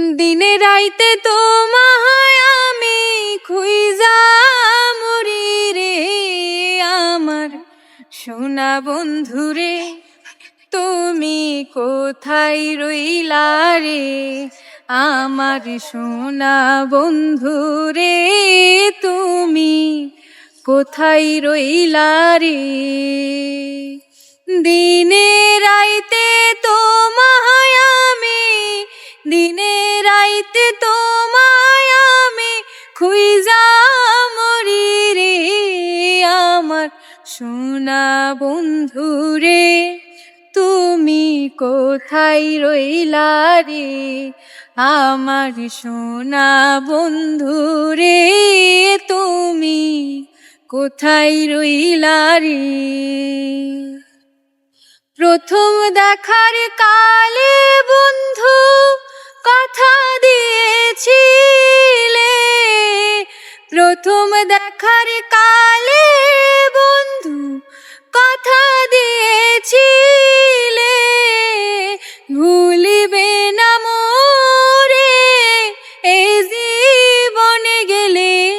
দিনে রাইতে তোমায় আমি খুইজা মরি রে, আমার সোনা বন্ধুরে তুমি কোথায় রইলা রে? আমার সোনা বন্ধুরে তুমি কোথায় রইলা রে? দিনে রাইতে তোমায় আমি খুইজা মরি রে, আমার সোনা বন্ধুরে তুমি কোথায় রইলা রে? আমার সোনা বন্ধুরে তুমি কোথায় রইলা রে? প্রথম দেখার কালে বন্ধু দেখার কালে বন্ধু কথা দিয়েছিলে। ভুলিবে না মোরে এ জীবনে গেলে।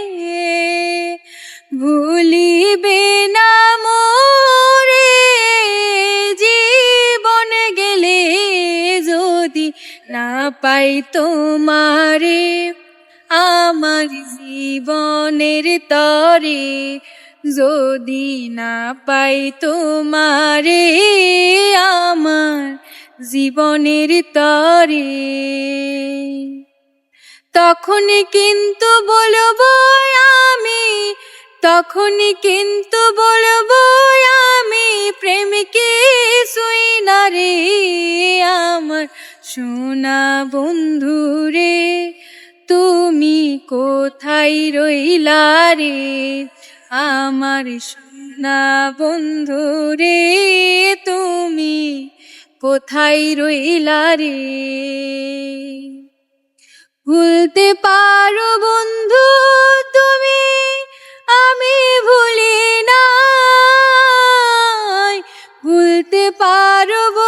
ভুলিবে না মোরে জীবন গেলে যদি না পাই তোমারে। আমার জীবনের তরে যদি না পাই তোমারে, আমার জীবনের তরে। তখন কিন্তু বলব আমি, তখন কিন্তু বলব আমি প্রেমকে শুই না রে, আমার সোনা বন্ধুরে। তুমি কোথায় রইলা রে? আমার সোনা বন্ধু রে, তুমি কোথায় রইলা রে? ভুলতে পারো বন্ধু তুমি, আমি ভুলি না ভুলতে পারো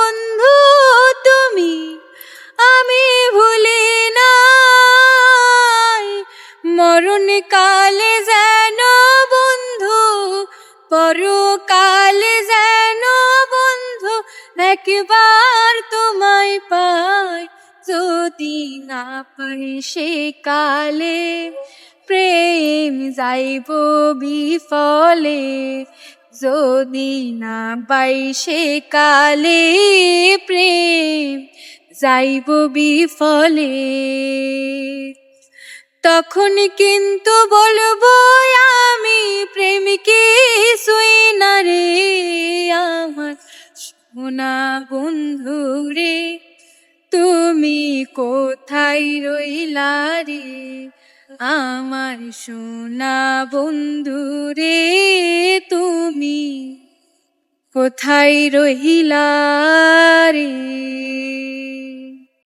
মরণ কালে যেন বন্ধু, পরকালে যেন বন্ধু, একবার তোমায় পাই, যদি না পাই সে কালে প্রেম যাইব বিফলে, যদি না পাই সে কালে প্রেম যাইব বিফলে। তখন কিন্তু বলব, আমি প্রেমিকে না রে আমার সোনা বন্ধু রে। তুমি কোথায় রইলা রে? আমার সোনা বন্ধু রে, তুমি কোথায় রহিলা রে?